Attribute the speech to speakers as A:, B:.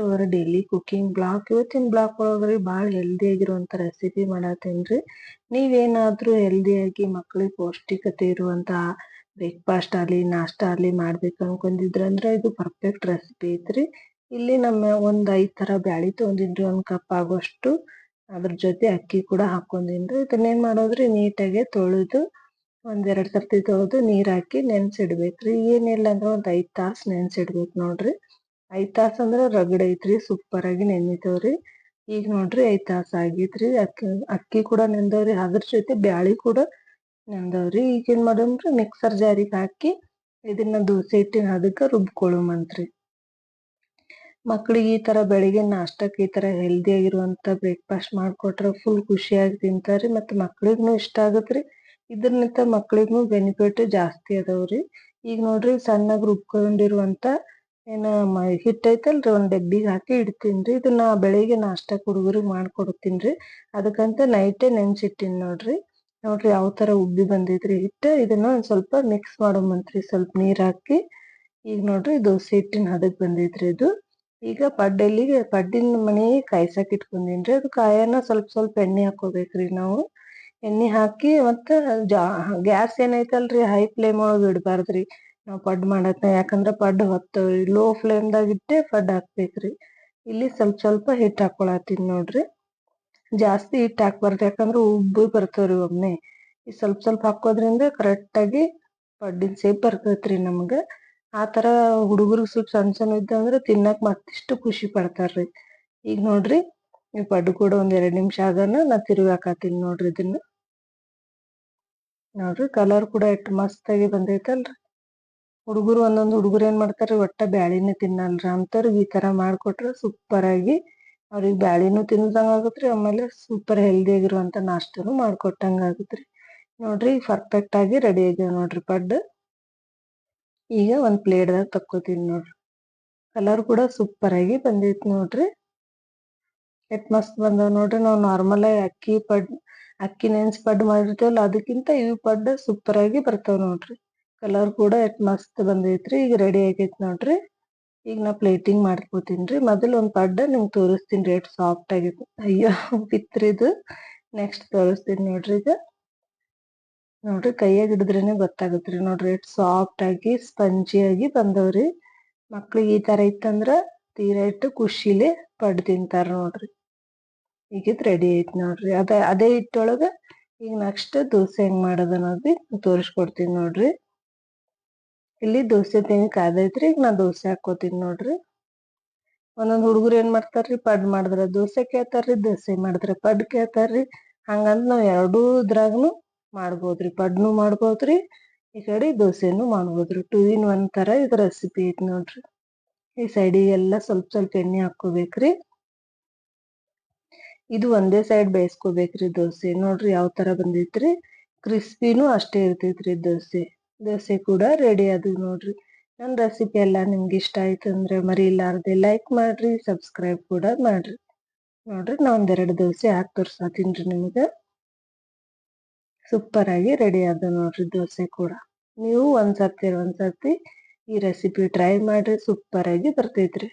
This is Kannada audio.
A: ಅವರ ಡೈಲಿ ಕುಕಿಂಗ್ ಬ್ಲಾಗ್ ಇವತ್ತಿನ ಬ್ಲಾಗ್ ಒಳಗ್ರಿ ಭಾಳ ಹೆಲ್ದಿ ಆಗಿರುವಂತ ರೆಸಿಪಿ ಮಾಡತ್ತೇನ್ರಿ. ನೀವೇನಾದ್ರೂ ಹೆಲ್ದಿಯಾಗಿ ಮಕ್ಕಳಿಗೆ ಪೌಷ್ಟಿಕತೆ ಇರುವಂತ ಬ್ರೇಕ್ಫಾಸ್ಟ್ ಆಗಲಿ, ನಾಷ್ಟ ಆಗಲಿ ಮಾಡ್ಬೇಕು ಅನ್ಕೊಂಡಿದ್ರಂದ್ರ ಇದು ಪರ್ಫೆಕ್ಟ್ ರೆಸಿಪಿ ಐತ್ರಿ. ಇಲ್ಲಿ ನಮ್ಮ ಒಂದ್ ಐದ್ ತರ ಬ್ಯಾಳಿ ತಗೊಂಡಿದ್ರು ಒಂದ್ ಕಪ್ ಆಗೋಷ್ಟು. ಅದ್ರ ಜೊತೆ ಅಕ್ಕಿ ಕೂಡ ಹಾಕೊಂಡಿನ್ರಿ ಇದನ್ನೇನ್ ಮಾಡೋದ್ರಿ, ನೀಟಾಗಿ ತೊಳೆದು ಒಂದೆರಡ್ ಸರ್ತಿ ತೊಳೆದು ನೀರ್ ಹಾಕಿ ನೆನ್ಸಿಡ್ಬೇಕ್ರಿ. ಏನಿಲ್ಲ ಅಂದ್ರೆ ಒಂದ್ ಐದ್ ತಾಸ್ ನೆನ್ಸಿಡ್ಬೇಕ್ ನೋಡ್ರಿ. ಐದ್ ತಾಸ್ ಅಂದ್ರ ರಗಡ್ ಐತ್ರಿ ಸೂಪರ್ ಆಗಿ ನೆನಿತೇವ್ರಿ. ಈಗ ನೋಡ್ರಿ ಐದ್ ತಾಸ್ ಆಗೈತ್ರಿ, ಅಕ್ಕಿ ಅಕ್ಕಿ ಕೂಡ ನೆಂದವ್ರಿ. ಅದ್ರ ಜೊತೆ ಬ್ಯಾಳಿ ಕೂಡ ನೆಂದವ್ರಿ. ಈಗ ಏನ್ ಮಾಡೋಣ್ರಿ ಮಿಕ್ಸರ್ ಜಾರಿಗೆ ಹಾಕಿ ಇದನ್ನ ದೋಸೆ ಹಿಟ್ಟಿನ ಅದಕ್ಕ ರುಬ್ಕೊಳ್ಳೋಮಂತ್ರಿ ಮಕ್ಳಿಗೆ ಈ ತರ ಬೆಳಿಗ್ಗೆ ನಾಷ್ಟಕ್ಕೆ ಈ ತರ ಹೆಲ್ದಿ ಆಗಿರುವಂತ ಬ್ರೇಕ್ಫಾಸ್ಟ್ ಮಾಡ್ಕೊಟ್ರ ಫುಲ್ ಖುಷಿಯಾಗಿ ತಿಂತಾರ್ರಿ ಮತ್ತೆ ಮಕ್ಳಿಗ್ನು ಇಷ್ಟ ಆಗತ್ರಿ. ಇದರಿಂದ ಮಕ್ಳಿಗ್ನು ಬೆನಿಫಿಟ್ ಜಾಸ್ತಿ ಅದಾವ್ರಿ. ಈಗ ನೋಡ್ರಿ ಸಣ್ಣಗ್ ರುಬ್ಕೊಂಡಿರುವಂತ ಏನ ಹಿಟ್ಟ ಐತಲ್ರಿ ಒಂದ್ ಡಬ್ಬಿಗ್ ಹಾಕಿ ಇಡ್ತೀನ್ರಿ. ಇದನ್ನ ಬೆಳಿಗ್ಗೆ ನಾಷ್ಟಕ್ ಹುಡುಗರಿಗ್ ಮಾಡ್ಕೊಡ್ತೀನ್ರಿ. ಅದಕ್ಕಂತ ನೈಟೇ ನೆನ್ಸಿಟ್ಟಿನ್ ನೋಡ್ರಿ. ನೋಡ್ರಿ ಯಾವ ತರ ಉಬ್ಬಿ ಬಂದೈತ್ರಿ ಹಿಟ್ಟ ಇದನ್ನ ಒಂದ್ ಸ್ವಲ್ಪ ಮಿಕ್ಸ್ ಮಾಡೋಮಂತ್ರಿ ಸ್ವಲ್ಪ ನೀರ್ ಹಾಕಿ, ಈಗ ನೋಡ್ರಿ ದೋಸೆ ಹಿಟ್ಟಿನ ಹದಕ್ ಬಂದೈತ್ರಿ ಇದು. ಈಗ ಪಡ್ಡೆಲ್ಲಿಗೆ, ಪಡ್ಡಿನ ಮನೆ ಕಾಯ್ಸಕ್ ಇಟ್ಕೊಂಡಿನ್ರಿ. ಅದು ಕಾಯನ್ನ ಸ್ವಲ್ಪ ಸ್ವಲ್ಪ ಎಣ್ಣೆ ಹಾಕೋಬೇಕ್ರಿ ನಾವು. ಎಣ್ಣೆ ಹಾಕಿ ಮತ್ತ ಜಾ, ಗ್ಯಾಸ್ ಏನೈತಲ್ರಿ ಹೈ ಫ್ಲೇಮ್ ಒಳಗ್ ಇಡ್ಬಾರ್ದ್ರಿ. ನಾವ್ ಪಡ್ ಮಾಡತ್ನ. ಯಾಕಂದ್ರೆ ಪಡ್ ಹೊತ್ತು ಲೋ ಫ್ಲೇಮ್ದಾಗ ಇಟ್ಟೆ ಪಡ್ ಹಾಕ್ಬೇಕ್ರಿ. ಇಲ್ಲಿ ಸ್ವಲ್ಪ ಸ್ವಲ್ಪ ಹಿಟ್ ಹಾಕೊಳತ್ತೀನಿ ನೋಡ್ರಿ. ಜಾಸ್ತಿ ಹಿಟ್ಟು ಹಾಕ್ಬಾರ್ದು. ಯಾಕಂದ್ರೆ ಉಬ್ಬಿ ಬರ್ತಾವ್ರಿ ಒಮ್ಮೆ ಈ ಸ್ವಲ್ಪ ಸ್ವಲ್ಪ ಹಾಕೋದ್ರಿಂದ ಕರೆಕ್ಟಾಗಿ ಪಡ್ಡಿನ ಸೇಪ್ ಬರ್ತೈತ್ರಿ ನಮ್ಗ. ಆ ತರ ಹುಡುಗರಿಗೆ ಸ್ವಲ್ಪ ಸಣ್ಣ ಸಣ್ಣ ಇದ್ದಂದ್ರ ತಿನ್ನಕ್ ಮತ್ತಿಷ್ಟು ಖುಷಿ ಪಡ್ತಾರ್ರಿ. ಈಗ ನೋಡ್ರಿ, ಈ ಪಡ್ಡು ಕೂಡ ಒಂದ್ ನಿಮಿಷ ಆಗನ ನಾ ತಿರುಗಾಕತ್ತೀನಿ ನೋಡ್ರಿ ಇದನ್ನ. ನೋಡ್ರಿ ಕಲರ್ ಕೂಡ ಎಷ್ಟು ಮಸ್ತಾಗಿ ಬಂದೈತಲ್ರಿ. ಹುಡುಗರು ಒಂದೊಂದು ಹುಡುಗರು ಏನ್ ಮಾಡ್ತಾರೆ ಒಟ್ಟ ಬ್ಯಾಳಿನೇ ತಿನ್ನಲ್ರ ಅಂತವ್ರಿಗೆ ಈ ತರ ಮಾಡ್ಕೊಟ್ರ ಸೂಪರ್ ಆಗಿ ಅವ್ರಿಗೆ ಬ್ಯಾಳಿನೂ ತಿನ್ನದಂಗ ಆಗತ್ರಿ, ಆಮೇಲೆ ಸೂಪರ್ ಹೆಲ್ದಿ ಆಗಿರುವಂತ ನಾಷ್ಟನು ಮಾಡ್ಕೊಟ್ಟಂಗ ಆಗತ್ರಿ. ನೋಡ್ರಿ ಪರ್ಫೆಕ್ಟ್ ಆಗಿ ರೆಡಿ ಆಗ್ಯಾವ ನೋಡ್ರಿ ಪಡ್ ಈಗ ಒಂದ್ ಪ್ಲೇಟ್ ದಾಗ ತಕ್ಕೋತೀನಿ ನೋಡ್ರಿ. ಕಲರ್ ಕೂಡ ಸೂಪರ್ ಆಗಿ ಬಂದೈತಿ ನೋಡ್ರಿ. ಎಟ್ ಮಸ್ತ್ ಬಂದವ್ ನೋಡ್ರಿ, ನಾವು ನಾರ್ಮಲ್ ಆಗಿ ಅಕ್ಕಿ ಪಡ್, ಅಕ್ಕಿ ನೆನ್ಸ್ ಪಡ್ ಮಾಡಿರ್ತೇವಲ್ಲ, ಅದಕ್ಕಿಂತ ಇವು ಪಡ್ ಸೂಪರ್ ಆಗಿ ಬರ್ತಾವ್ ನೋಡ್ರಿ. ಕಲರ್ ಕೂಡ ಎಷ್ಟು ಮಸ್ತ್ ಬಂದೈತ್ರಿ, ಈಗ ರೆಡಿ ಆಗೈತಿ ನೋಡ್ರಿ. ಈಗ ನಾ ಪ್ಲೇಟಿಂಗ್ ಮಾಡ್ಕೋತೀನಿ ರೀ. ಮೊದಲು ಒಂದ್ ಪಡ್ಡ ನಿಮ್ಗೆ ತೋರಿಸ್ತೀನಿ ರೇಟ್ ಸಾಫ್ಟ್ ಆಗೈತಿ. ಅಯ್ಯೋ ಬಿತ್ರಿದು ನೆಕ್ಸ್ಟ್ ತೋರಿಸ್ತೀನಿ ನೋಡ್ರಿ ಈಗ. ನೋಡ್ರಿ, ಕೈಯಾಗ ಹಿಡಿದ್ರೇನೆ ಗೊತ್ತಾಗತ್ರಿ ನೋಡ್ರಿ, ಎಷ್ಟ್ ಸಾಫ್ಟ್ ಆಗಿ ಸ್ಪಂಜಿ ಆಗಿ ಬಂದವ್ರಿ ಮಕ್ಳಿಗೆ ಈ ತರ ಇತ್ತಂದ್ರ ತೀರಾ ಇಟ್ಟು ಖುಷಿಲೆ ಪಡ್ ತಿಂತಾರ ನೋಡ್ರಿ. ಈಗಿದ್ ರೆಡಿ ಐತಿ ನೋಡ್ರಿ. ಅದ, ಅದೇ ಹಿಟ್ಟೊಳಗ ಈಗ ನೆಕ್ಸ್ಟ್ ದೋಸೆ ಹೆಂಗ್ ಮಾಡೋದು ಅನ್ನೋದು ತೋರಿಸ್ಕೊಡ್ತೀನಿ ನೋಡ್ರಿ. ಇಲ್ಲಿ ದೋಸೆ ತೆಂಗ ಕಾದೈತ್ರಿ, ಈಗ ನಾ ದೋಸೆ ಹಾಕೋತೀನಿ ನೋಡ್ರಿ. ಒಂದೊಂದು ಹುಡುಗರು ಏನ್ ಮಾಡ್ತಾರ್ರಿ, ಪಡ್ ಮಾಡಿದ್ರ ದೋಸೆ ಕೇಳ್ತಾರ್ರಿ, ದೋಸೆ ಮಾಡಿದ್ರ ಪಡ್ ಕೇಳ್ತಾರ್ರಿ. ಹಂಗಂದ್ ನಾವ್ ಎರಡೂ ಇದ್ರಾಗನು ಮಾಡ್ಬೋದ್ರಿ, ಪಡ್ನು ಮಾಡ್ಬೋದ್ರಿ, ಈ ಕಡೆ ದೋಸೆನು ಮಾಡ್ಬೋದ್ರಿ. ಟೂ ಇನ್ ಒನ್ ತರ ಇದ್ ರೆಸಿಪಿ ಐತಿ ನೋಡ್ರಿ. ಈ ಸೈಡಿಗೆಲ್ಲ ಸ್ವಲ್ಪ ಸ್ವಲ್ಪ ಎಣ್ಣೆ ಹಾಕೋಬೇಕ್ರಿ ಇದು ಒಂದೇ ಸೈಡ್ ಬೇಯಿಸ್ಕೋಬೇಕ್ರಿ ದೋಸೆ. ನೋಡ್ರಿ ಯಾವ ತರ ಬಂದೈತ್ರಿ. ಕ್ರಿಸ್ಪಿನೂ ಅಷ್ಟೇ ಇರ್ತೈತ್ರಿ ದೋಸೆ. ದೋಸೆ ಕೂಡ ರೆಡಿ ಆದ್ವಿ ನೋಡ್ರಿ. ನನ್ನ ರೆಸಿಪಿ ಎಲ್ಲ ನಿಮ್ಗೆ ಇಷ್ಟ ಆಯ್ತು ಅಂದ್ರೆ ಮರಿಲಾರ್ದೆ ಲೈಕ್ ಮಾಡ್ರಿ ಸಬ್ಸ್ಕ್ರೈಬ್ ಕೂಡ ಮಾಡ್ರಿ. ನೋಡ್ರಿ ನಾ ಒಂದೆರಡು ದೋಸೆ ಹಾಕಿ ತೋರ್ಸಾತೀನ್ರಿ ನಿಮ್ಗ. ಸೂಪರ್ ಆಗಿ ರೆಡಿ ಆದ ನೋಡ್ರಿ ದೋಸೆ ಕೂಡ. ನೀವು ಒಂದ್ಸರ್ತಿ ಒಂದ್ಸರ್ತಿ ಈ ರೆಸಿಪಿ ಟ್ರೈ ಮಾಡ್ರಿ ಸೂಪರ್ ಆಗಿ ಬರ್ತೈತ್ರಿ.